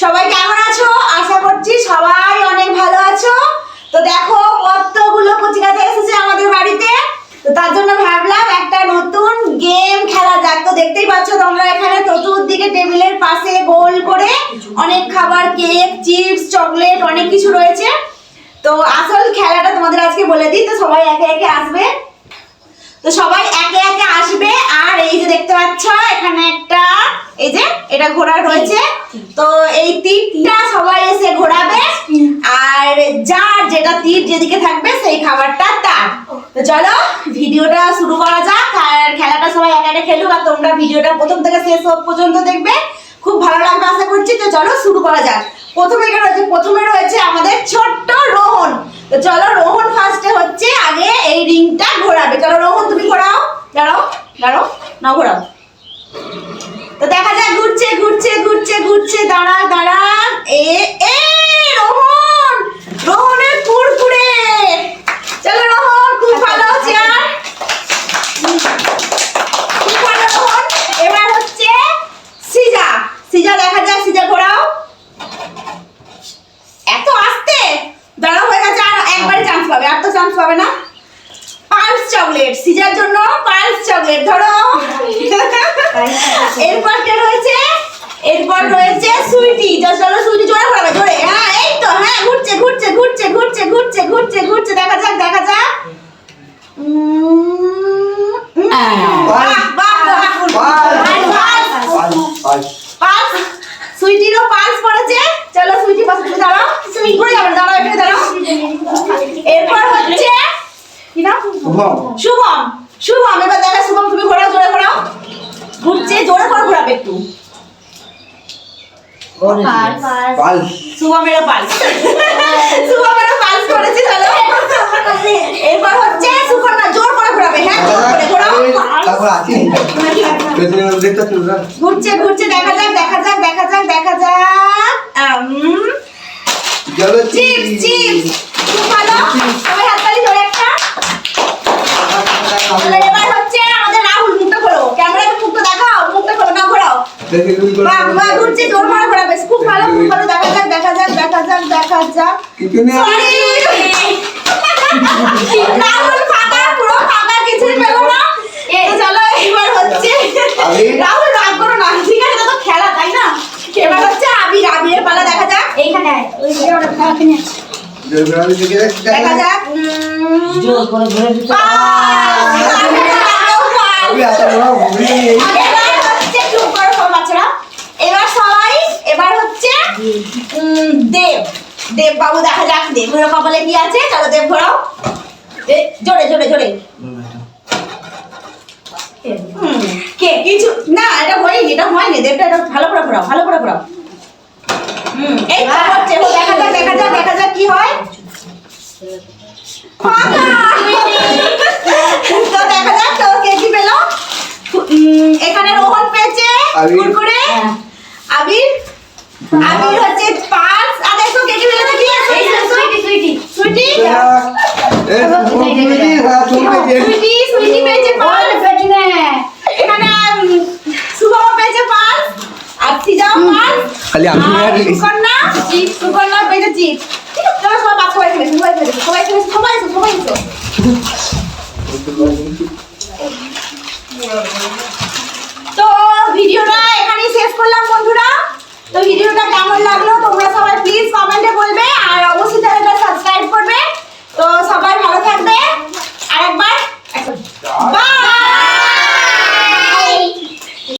সবাই কেমন আছো? আশা করছি সবাই অনেক ভালো আছো। তো দেখো, কতগুলো কচিকাতে এসেছে আমাদের বাড়িতে। তো তার জন্য ভাবলাম একটা নতুন গেম খেলা যাক। তো দেখতেই পাচ্ছ তোমরা এখানে চতুর্দিকে টেবিলের পাশে গোল করে অনেক খাবার, কেক, চিপস, চকলেট অনেক কিছু রয়েছে। তো আসল খেলাটা তোমাদের আজকে বলে দিই। তো সবাই একে একে আসবে। তো সবাই একে একে আসবে আর এই যে দেখতে পাচ্ছ এখানে একটা এই যে এটা ঘোড়া রয়েছে। তো এই তীরটা সবাই এসে ঘোরাবে আর যার যেটা তীর যেদিকে থাকবে সেই খাবারটা তার। তো চলো ভিডিওটা শুরু করা যাক আর খেলাটা সবাই একা একা খেলুক আর তোমরা ভিডিওটা প্রথম থেকে শেষ পর্যন্ত দেখবে। খুব ভালো লাগবে আশা করছি তো চলো শুরু করা যাক। প্রথমে রয়েছে প্রথমে রয়েছে আমাদের ছোট্ট রোহন। তো চলো রোহন ফার্স্টে হচ্ছে আগে এই রিংটা ঘোরাবে চলো রোহন তুমি ঘোরাও দাঁড়াও না ঘোরাও। তো দেখা যাক, ঘুরছে ঘুরছে ঘুরছে ঘুরছে দাঁড়া দাঁড়া এ এ, রোহন! রোহনের কুরকুরে! চলো রোহন, খুব ভালো চেয়ার। খুব এবার হচ্ছে সিজা। সিজা, দেখা যাক, সিজা ঘোরাও। এত আস্তে? দাঁড়া হয়ে গেছে, আর একবারই চান্স পাবে, আর তো চান্স পাবে না। Pulse chocolate. সিজার জন্য চকলেট ধরো। এরপর কে রয়েছে? এরপর রয়েছে সুইটি। যা চলো সুইটি জোরে ঘোরাবে জোরে। হ্যাঁ এই তো হ্যাঁ ঘুরছে ঘুরছে ঘুরছে ঘুরছে ঘুরছে ঘুরছে ঘুরছে। দেখা যাক দেখা যাক। সুইটিরও পালস পড়েছে। চলো সুইটি পাশে তুমি দাঁড়াও। তুমি ঘুরে যাবে দাঁড়াও এখানে দাঁড়াও। এরপর হচ্ছে কি নাম শুভম। শুভম। এবার দেখা শুভম তুমি ঘোরাও জোরে ঘোরাও। ঘুরছে জোরে করে ঘোরাবে একটু। শুভমেরও পালস শুভমেরও পালস করেছে চলো এরপর হচ্ছে সুকন্যা জোর করে ঘোরাবে। হ্যাঁ জোর করে ঘোরাও। ঘুরছে ঘুরছে দেখা যাক দেখা যাক দেখা যাক দেখা যাক। Chips chips. খুব ভালো। তাহলে এবার হচ্ছে আমাদের রাহুল মুখটা খোলো ক্যামেরাকে মুখটা দেখাও মুখটা খোলো না ঘোরাও। বাহ বাহ ঘুরছে জোর করে ঘোরাবে খুব ভালো খুব ভালো। দেখা যাক দেখা যাক দেখা যাক দেখা যাক। সরি রাহুল ফাঁকা পুরো ফাঁকা কিছুই পেল না। এই চলো এবার হচ্ছে রাহুল রাগ করো না। ঠিক আছে তো খেলা তাই না? এবার হচ্ছে আবির আবিরের পালা দেখা যাক। এইখানে আয়। দেখা। যাক। জোর করে ঘুরে দিতে। এবার সবাই এবার হচ্ছে দেব দেব। বাবু দেখা যাক দেবের কপালে কি আছে? চলো দেব ঘোরাও এ, জোরে জোরে জোরে। হুম, কে? কিছু না এটা হয়নি এটা হয়নি। দেবটা এটা ভালো করে ঘোরাও ভালো করে ঘোরাও। হুম এই হচ্ছে। দেখা যাক দেখা যাক দেখা যাক কি হয়। তো দেখা যাক তো কে কি পেল এখানে রোহন পেয়েছে। কুরকুরে। আবির আবির হচ্ছে পাঁচ আর দেখো কে কি পেল দেখি এই সুইটি সুইটি সুইটি সুইটি সুইটি পেয়েছে পাঁচ এখানে উম, পেয়েছে পাঁচ আর সিজাও পাঁচ খালি আমি আর সুকন্যা সুকন্যা পেয়েছে চিপ চলো সবাই পাঁচ সবাই খেলেছে খেলেছে সবাই খেলেছে সবাই এসো তো ভিডিওটা এখানেই শেষ করলাম বন্ধুরা? তো ভিডিওটা কেমন লাগল, তোমরা সবাই প্লিজ কমেন্টে বলবে।